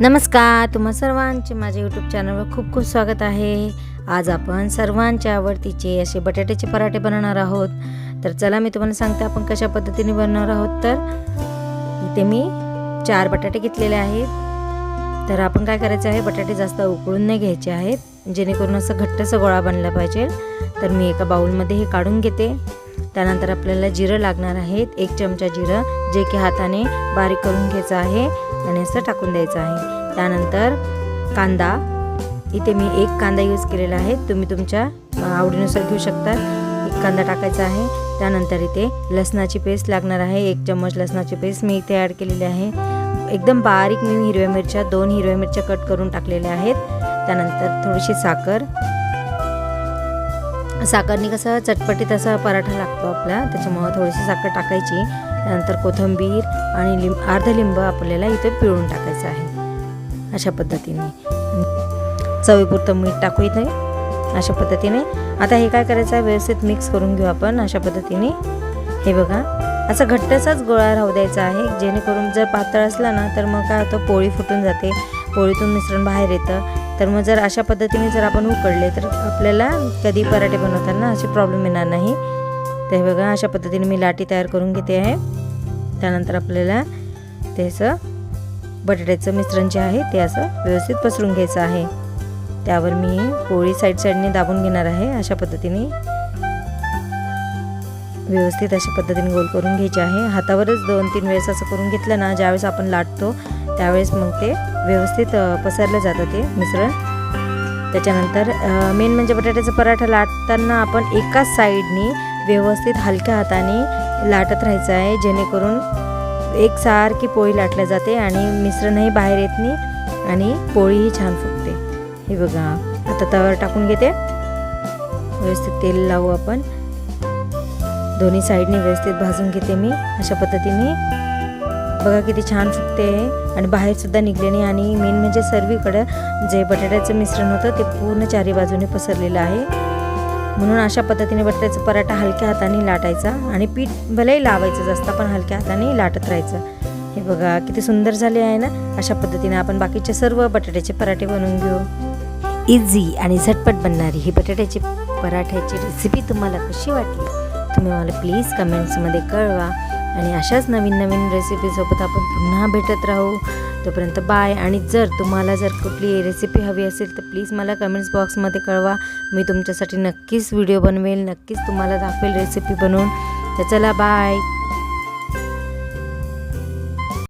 नमस्कार तुम्हा सर्वांचे माझ्या यूट्यूब चॅनलवर खूप खूप स्वागत आहे. आज आपण सर्वांच्या आवडतीचे असे बटाट्याचे पराठे बनवणार आहोत. तर चला मी तुम्हाला सांगते आपण कशा पद्धतीने बनवणार आहोत. तर इथे मी चार बटाटे घेतलेले आहेत. तर आपण काय करायचं आहे बटाटे जास्त उकळून नाही घ्यायचे आहेत जेणेकरून असं घट्टसं गोळा बनला पाहिजे. तर मी एका बाउलमध्ये हे काढून घेते. त्यानंतर आपल्याला जिरं लागणार आहेत एक चमचा जिरं जे की हाताने बारीक करून घ्यायचं आहे. आणि असं टाकून द्यायचं आहे. त्यानंतर कांदा. इथे मी एक कांदा यूज केलेला आहे. तुम्ही तुमच्या आवडीनुसार घेऊ शकता एक कांदा टाकायचा आहे. त्यानंतर इथे लसणाची पेस्ट लागणार आहे. एक चम्मच लसणाची पेस्ट मी इथे ॲड केलेली आहे. एकदम बारीक मी हिरव्या मिरच्या दोन हिरव्या मिरच्या कट करून टाकलेल्या आहेत. त्यानंतर थोडीशी साखर. साखरने कसं चटपटीत असा पराठा लागतो आपला. त्याच्यामुळं थोडीशी साखर टाकायची. त्यानंतर कोथिंबीर आणि लिंब अर्ध लिंब आपल्याला इथे पिळून टाकायचं आहे. अशा पद्धतीने. चवीपुरतं मीठ टाकू इथे. अशा पद्धतीने. आता हे काय करायचं आहे? व्यवस्थित मिक्स करून घेऊ आपण. अशा पद्धतीने. हे बघा. असं घट्टसाच गोळा राहू द्यायचा आहे. जेणेकरून जर पातळ असला ना तर मग काय होतं? पोळी फुटून जाते. पोळीतून मिश्रण बाहेर येतं. तर मग जर अशा पद्धतीने जर आपण उकडले तर आपल्याला कधी पराठे बनवताना असे प्रॉब्लेम येणार नाही. तर हे बघा अशा पद्धतीने मी लाटी तयार करून घेते आहे. त्यानंतर आपल्याला ते असं बटाट्याचं मिश्रण जे आहे ते असं व्यवस्थित पसरून घ्यायचं आहे. त्यावर मी पोळी साईड साईडने दाबून घेणार आहे अशा पद्धतीने. व्यवस्थित अशा पद्धतीने गोल करून घ्यायचे आहे. हातावरच दोन तीन वेळेस असं करून घेतलं ना ज्यावेळेस आपण लाटतो त्यावेळेस मग ते व्यवस्थित पसरलं जातं ते मिश्रण. त्याच्यानंतर मेन म्हणजे बटाट्याचा पराठा लाटताना आपण एकाच साईडनी व्यवस्थित हलक्या हाताने लाटत राहायचं आहे जेणेकरून एकसारखी पोळी लाटल्या जाते आणि मिश्रणही बाहेर येत नाही आणि पोळीही छान फुगते. हे बघा आता तवर टाकून घेते. व्यवस्थित तेल लावू आपण. दोन्ही साईडने व्यवस्थित भाजून घेते मी अशा पद्धतीने. बघा किती छान फुगते आणि बाहेरसुद्धा निघले नाही आणि मेन म्हणजे सर्वीकडं जे बटाट्याचं मिश्रण होतं ते पूर्ण चारी बाजूने पसरलेलं आहे. म्हणून अशा पद्धतीने बटाट्याचा पराठा हलक्या हाताने लाटायचा आणि पीठ भलेही लावायचं जास्त पण हलक्या हाताने लाटत राहायचं. हे बघा किती सुंदर झाले आहे ना? अशा पद्धतीने आपण बाकीचे सर्व बटाट्याचे पराठे बनवून घेऊ. इझी आणि झटपट बनणारी ही बटाट्याची पराठ्याची रेसिपी तुम्हाला कशी वाटली? तुम्ही मला प्लीज कमेंट्समध्ये कळवा. आणि अशाच नवीन नवीन रेसिपीसोबत आपण पुन्हा भेटत राहू. तोपर्यंत बाय आणि जर तुम्हाला जर कुठली रेसिपी हवी असेल तर प्लीज मला कमेंट्स बॉक्समध्ये कळवा. मी तुमच्यासाठी नक्कीच व्हिडिओ बनवेल नक्कीच तुम्हाला दाखवेल रेसिपी बनवून. तर चला बाय